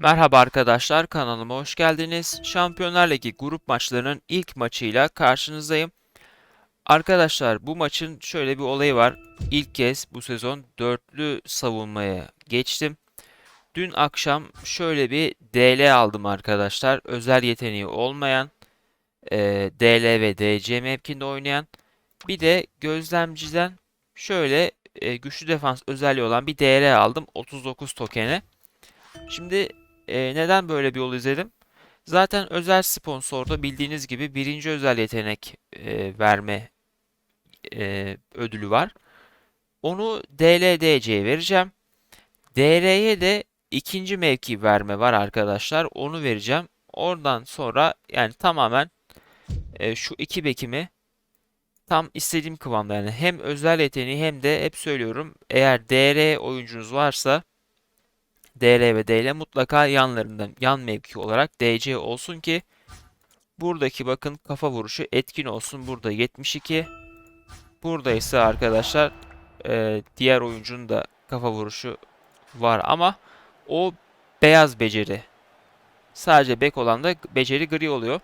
Merhaba arkadaşlar, kanalıma hoş geldiniz. Şampiyonlar Ligi grup maçlarının ilk maçıyla karşınızdayım. Arkadaşlar bu maçın şöyle bir olayı var. İlk kez bu sezon dörtlü savunmaya geçtim. Dün akşam şöyle bir DL aldım arkadaşlar. Özel yeteneği olmayan, e, DL ve DC mevkinde oynayan. Bir de gözlemciden şöyle e, güçlü defans özelliği olan bir DL aldım 39 tokene. Şimdi e, neden böyle bir yol izledim? Zaten özel sponsorda bildiğiniz gibi birinci özel yetenek e, verme e, ödülü var. Onu DLDC'ye vereceğim. DR'ye de ikinci mevki verme var arkadaşlar. Onu vereceğim. Oradan sonra yani tamamen e, şu iki bekimi tam istediğim kıvamda yani hem özel yeteneği hem de hep söylüyorum eğer DR oyuncunuz varsa DR ve DL mutlaka yanlarında yan mevki olarak DC olsun ki buradaki bakın kafa vuruşu etkin olsun. Burada 72. Burada ise arkadaşlar e, diğer oyuncunun da kafa vuruşu var ama o beyaz beceri. Sadece bek olan da beceri gri oluyor.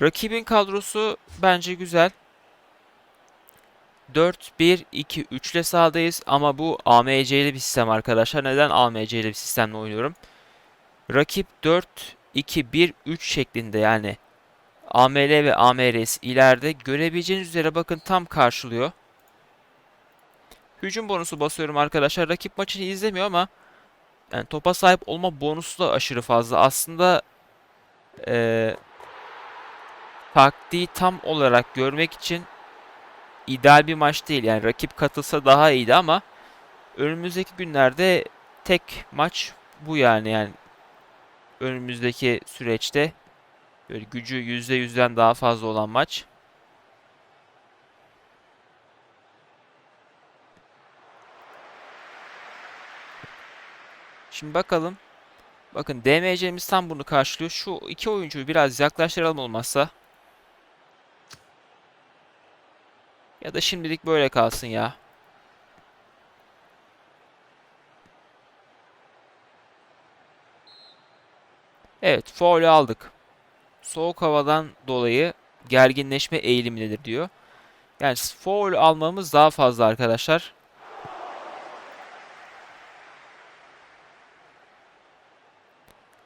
Rakibin kadrosu bence güzel. 4-1-2-3 ile sahadayız ama bu AMC'li bir sistem arkadaşlar. Neden AMC'li bir sistemle oynuyorum? Rakip 4-2-1-3 şeklinde yani AML ve AMRS ileride görebileceğiniz üzere bakın tam karşılıyor. Hücum bonusu basıyorum arkadaşlar. Rakip maçını izlemiyor ama yani topa sahip olma bonusu da aşırı fazla. Aslında ee, taktiği tam olarak görmek için ideal bir maç değil. Yani rakip katılsa daha iyiydi ama önümüzdeki günlerde tek maç bu yani. Yani önümüzdeki süreçte böyle gücü %100'den daha fazla olan maç. Şimdi bakalım. Bakın DMC'miz tam bunu karşılıyor. Şu iki oyuncuyu biraz yaklaştıralım olmazsa. Ya da şimdilik böyle kalsın ya. Evet, faulü aldık. Soğuk havadan dolayı gerginleşme eğilimindedir diyor. Yani foul almamız daha fazla arkadaşlar.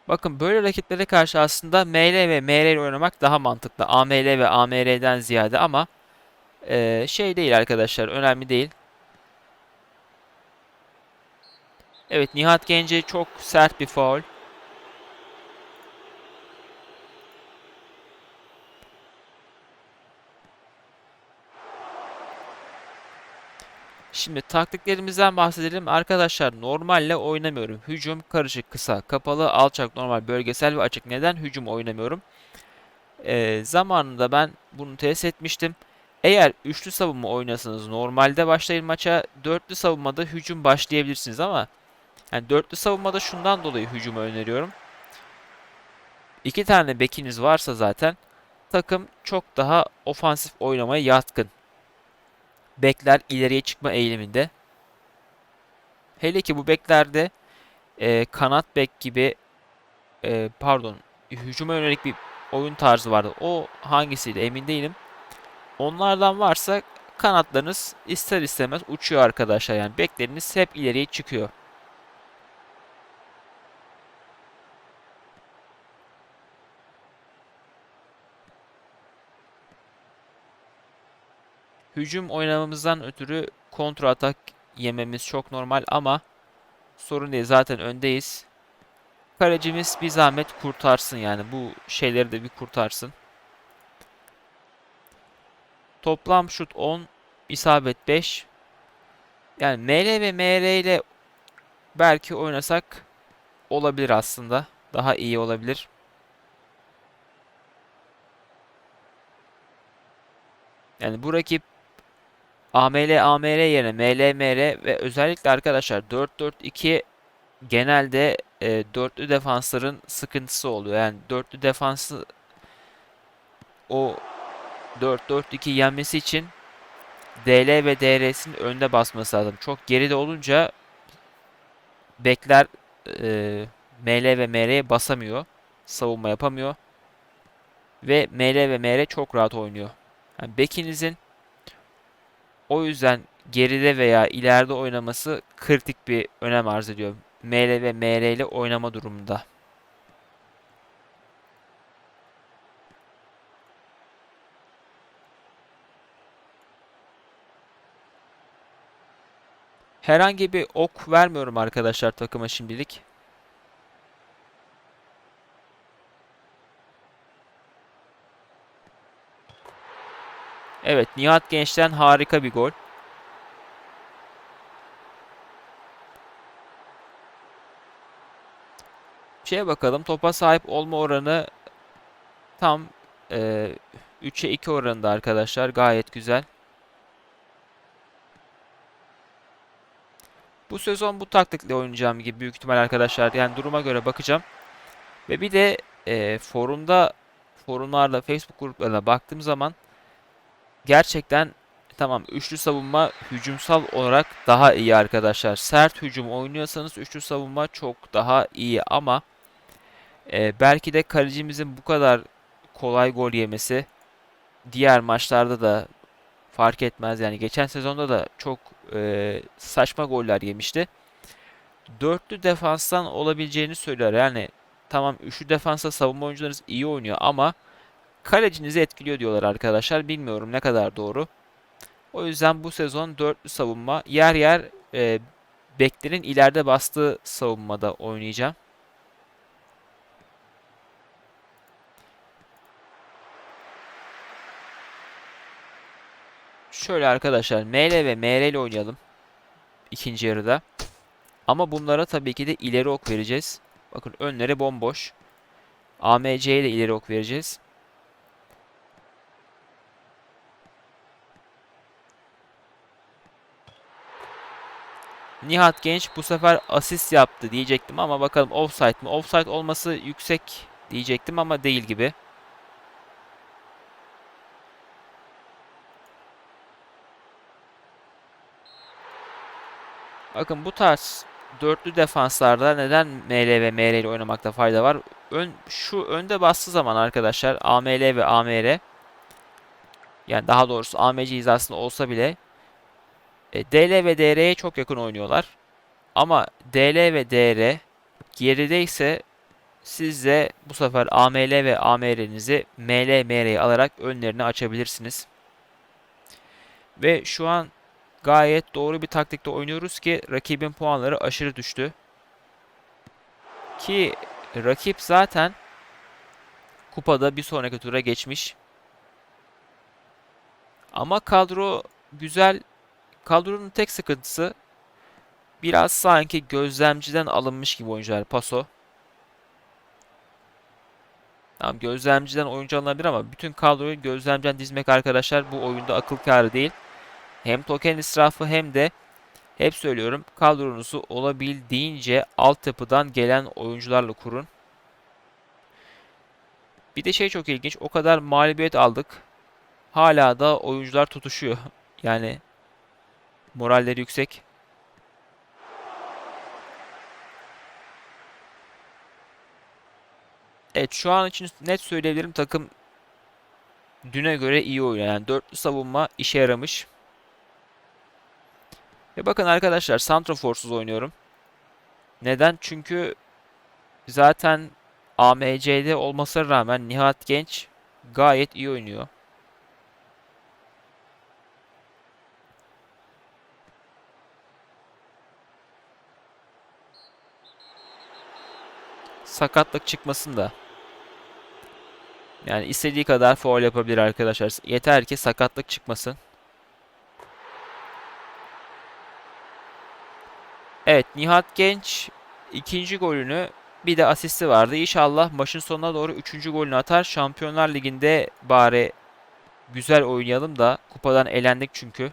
Bakın böyle rakiplere karşı aslında ML ve MR ile oynamak daha mantıklı. AML ve AMR'den ziyade ama ee, şey değil arkadaşlar. Önemli değil. Evet Nihat Gence çok sert bir faul. Şimdi taktiklerimizden bahsedelim. Arkadaşlar normalle oynamıyorum. Hücum, karışık, kısa, kapalı, alçak, normal, bölgesel ve açık. Neden hücum oynamıyorum? Ee, zamanında ben bunu test etmiştim. Eğer üçlü savunma oynasanız normalde başlayın maça. Dörtlü savunmada hücum başlayabilirsiniz ama yani dörtlü savunmada şundan dolayı hücumu öneriyorum. İki tane bekiniz varsa zaten takım çok daha ofansif oynamaya yatkın. Bekler ileriye çıkma eğiliminde. Hele ki bu beklerde e, kanat bek gibi e, pardon hücuma yönelik bir oyun tarzı vardı. O hangisiydi emin değilim. Onlardan varsa kanatlarınız ister istemez uçuyor arkadaşlar. Yani bekleriniz hep ileriye çıkıyor. Hücum oynamamızdan ötürü kontra atak yememiz çok normal ama sorun değil. Zaten öndeyiz. Kalecimiz bir zahmet kurtarsın yani. Bu şeyleri de bir kurtarsın. Toplam şut 10, isabet 5. Yani ML ve MR ile belki oynasak olabilir aslında. Daha iyi olabilir. Yani bu rakip AML AMR yerine ML MR ve özellikle arkadaşlar 4-4-2 genelde e, dörtlü defansların sıkıntısı oluyor. Yani dörtlü defansı o 4-4-2 yenmesi için DL ve DR'sin önde basması lazım. Çok geride olunca bekler e, ML ve MR'ye basamıyor. Savunma yapamıyor. Ve ML ve MR çok rahat oynuyor. Yani bekinizin o yüzden geride veya ileride oynaması kritik bir önem arz ediyor. ML ve MR ile oynama durumunda. Herhangi bir ok vermiyorum arkadaşlar takıma şimdilik. Evet, Nihat Genç'ten harika bir gol. Şeye bakalım. Topa sahip olma oranı tam e, 3'e 2 oranında arkadaşlar. Gayet güzel. Bu sezon bu taktikle oynayacağım gibi büyük ihtimal arkadaşlar. Yani duruma göre bakacağım. Ve bir de e, forumda forumlarla Facebook gruplarına baktığım zaman gerçekten tamam üçlü savunma hücumsal olarak daha iyi arkadaşlar. Sert hücum oynuyorsanız üçlü savunma çok daha iyi ama e, belki de kalecimizin bu kadar kolay gol yemesi diğer maçlarda da fark etmez. Yani geçen sezonda da çok e, saçma goller yemişti. Dörtlü defanstan olabileceğini söyler. Yani tamam üçlü defansa savunma oyuncularınız iyi oynuyor ama kalecinizi etkiliyor diyorlar arkadaşlar. Bilmiyorum ne kadar doğru. O yüzden bu sezon dörtlü savunma yer yer e, beklerin ileride bastığı savunmada oynayacağım. Şöyle arkadaşlar ML ve MR ile oynayalım. ikinci yarıda. Ama bunlara tabii ki de ileri ok vereceğiz. Bakın önleri bomboş. AMC'ye de ileri ok vereceğiz. Nihat Genç bu sefer asist yaptı diyecektim ama bakalım offside mi? Offside olması yüksek diyecektim ama değil gibi. Bakın bu tarz dörtlü defanslarda neden ML ve MR ile oynamakta fayda var? Ön, şu önde bastığı zaman arkadaşlar AML ve AMR yani daha doğrusu AMC hizasında olsa bile e, DL ve DR'ye çok yakın oynuyorlar. Ama DL ve DR geride ise siz de bu sefer AML ve AMR'nizi ML, MR'yi alarak önlerini açabilirsiniz. Ve şu an gayet doğru bir taktikte oynuyoruz ki rakibin puanları aşırı düştü. Ki rakip zaten kupada bir sonraki tura geçmiş. Ama kadro güzel. Kadronun tek sıkıntısı biraz sanki gözlemciden alınmış gibi oyuncular. Paso. Tamam gözlemciden oyuncu alınabilir ama bütün kadroyu gözlemciden dizmek arkadaşlar bu oyunda akıl kârı değil. Hem token israfı hem de hep söylüyorum kadronuzu olabildiğince altyapıdan gelen oyuncularla kurun. Bir de şey çok ilginç. O kadar mağlubiyet aldık. Hala da oyuncular tutuşuyor. Yani moralleri yüksek. Evet şu an için net söyleyebilirim takım düne göre iyi oynuyor. Yani dörtlü savunma işe yaramış. Ve bakın arkadaşlar Santrofors'uz oynuyorum. Neden? Çünkü zaten AMC'de olmasına rağmen Nihat Genç gayet iyi oynuyor. Sakatlık çıkmasın da. Yani istediği kadar foul yapabilir arkadaşlar. Yeter ki sakatlık çıkmasın. Evet Nihat Genç ikinci golünü bir de asisti vardı. İnşallah maçın sonuna doğru üçüncü golünü atar. Şampiyonlar Ligi'nde bari güzel oynayalım da kupadan elendik çünkü.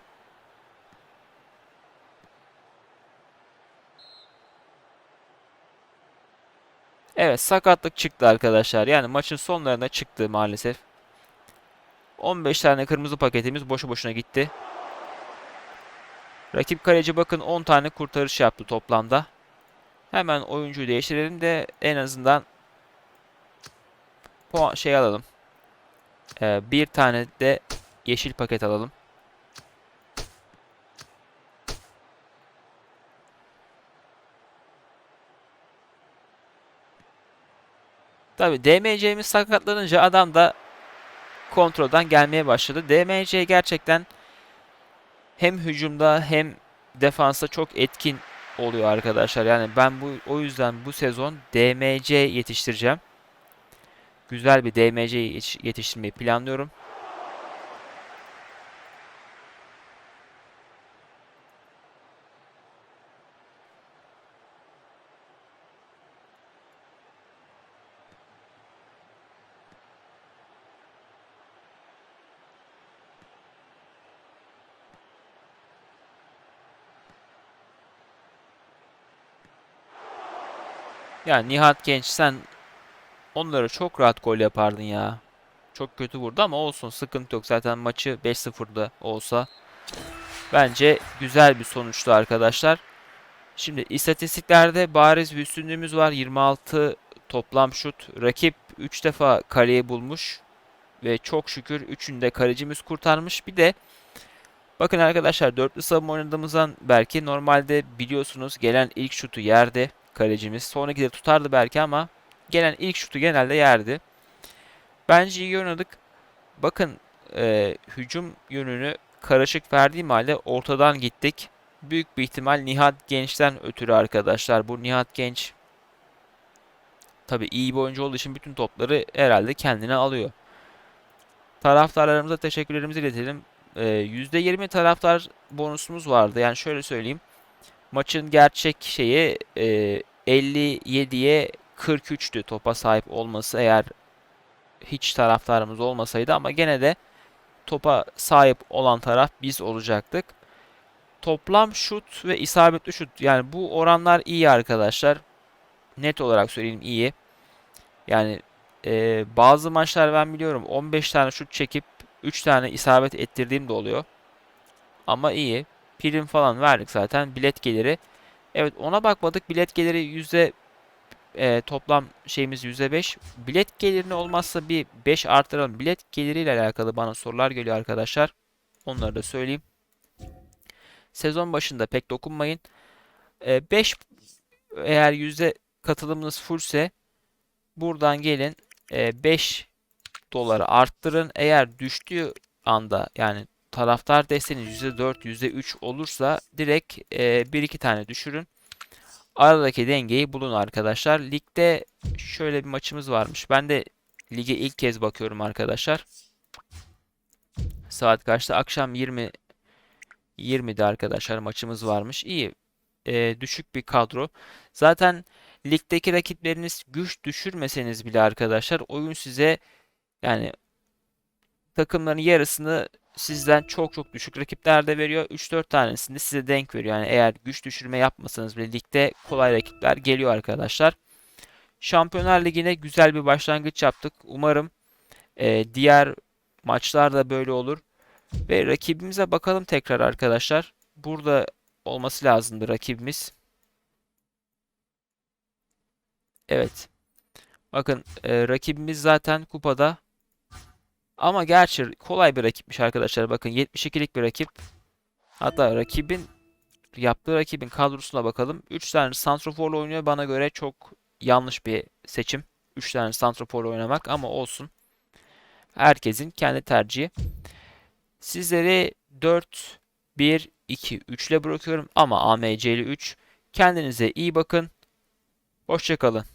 Evet sakatlık çıktı arkadaşlar. Yani maçın sonlarında çıktı maalesef. 15 tane kırmızı paketimiz boşu boşuna gitti. Rakip kaleci bakın 10 tane kurtarış yaptı toplamda. Hemen oyuncuyu değiştirelim de en azından puan şey alalım. Ee, bir tane de yeşil paket alalım. Tabi DMC'miz sakatlanınca adam da kontrolden gelmeye başladı. DMC gerçekten hem hücumda hem defansta çok etkin oluyor arkadaşlar. Yani ben bu o yüzden bu sezon DMC yetiştireceğim. Güzel bir DMC yetiştirmeyi planlıyorum. Yani Nihat Genç sen onlara çok rahat gol yapardın ya. Çok kötü vurdu ama olsun sıkıntı yok. Zaten maçı 5-0'da olsa bence güzel bir sonuçtu arkadaşlar. Şimdi istatistiklerde bariz bir üstünlüğümüz var. 26 toplam şut. Rakip 3 defa kaleyi bulmuş. Ve çok şükür 3'ünü de kalecimiz kurtarmış. Bir de bakın arkadaşlar dörtlü savunma oynadığımızdan belki normalde biliyorsunuz gelen ilk şutu yerde kalecimiz. Sonraki de tutardı belki ama gelen ilk şutu genelde yerdi. Bence iyi oynadık. Bakın e, hücum yönünü karışık verdiğim halde ortadan gittik. Büyük bir ihtimal Nihat Genç'ten ötürü arkadaşlar. Bu Nihat Genç tabi iyi bir oyuncu olduğu için bütün topları herhalde kendine alıyor. Taraftarlarımıza teşekkürlerimizi iletelim. E, %20 taraftar bonusumuz vardı. Yani şöyle söyleyeyim. Maçın gerçek şeyi e, 57'ye 43'tü topa sahip olması eğer hiç taraftarımız olmasaydı ama gene de topa sahip olan taraf biz olacaktık. Toplam şut ve isabetli şut yani bu oranlar iyi arkadaşlar. Net olarak söyleyeyim iyi. Yani e, bazı maçlar ben biliyorum 15 tane şut çekip 3 tane isabet ettirdiğim de oluyor. Ama iyi. Prim falan verdik zaten. Bilet geliri. Evet ona bakmadık. Bilet geliri yüzde e, toplam şeyimiz yüzde beş. Bilet gelirini olmazsa bir 5 artıralım. Bilet geliriyle alakalı bana sorular geliyor arkadaşlar. Onları da söyleyeyim. Sezon başında pek dokunmayın. 5 e, eğer yüzde katılımınız fullse buradan gelin 5 e, doları arttırın. Eğer düştüğü anda yani taraftar desteğiniz %4, %3 olursa direkt e, 1-2 tane düşürün. Aradaki dengeyi bulun arkadaşlar. Ligde şöyle bir maçımız varmış. Ben de lige ilk kez bakıyorum arkadaşlar. Saat kaçta? Akşam 20 20'de arkadaşlar maçımız varmış. İyi. E, düşük bir kadro. Zaten ligdeki rakipleriniz güç düşürmeseniz bile arkadaşlar oyun size yani takımların yarısını sizden çok çok düşük rakipler de veriyor. 3-4 tanesini size denk veriyor. Yani eğer güç düşürme yapmasanız bile ligde kolay rakipler geliyor arkadaşlar. Şampiyonlar Ligi'ne güzel bir başlangıç yaptık. Umarım e, diğer maçlar da böyle olur. Ve rakibimize bakalım tekrar arkadaşlar. Burada olması lazımdı rakibimiz. Evet. Bakın e, rakibimiz zaten kupada ama gerçi kolay bir rakipmiş arkadaşlar. Bakın 72'lik bir rakip. Hatta rakibin yaptığı rakibin kadrosuna bakalım. 3 tane santroforla oynuyor. Bana göre çok yanlış bir seçim. 3 tane santroforla oynamak ama olsun. Herkesin kendi tercihi. Sizleri 4 1 2 3 ile bırakıyorum ama AMC'li 3. Kendinize iyi bakın. Hoşçakalın.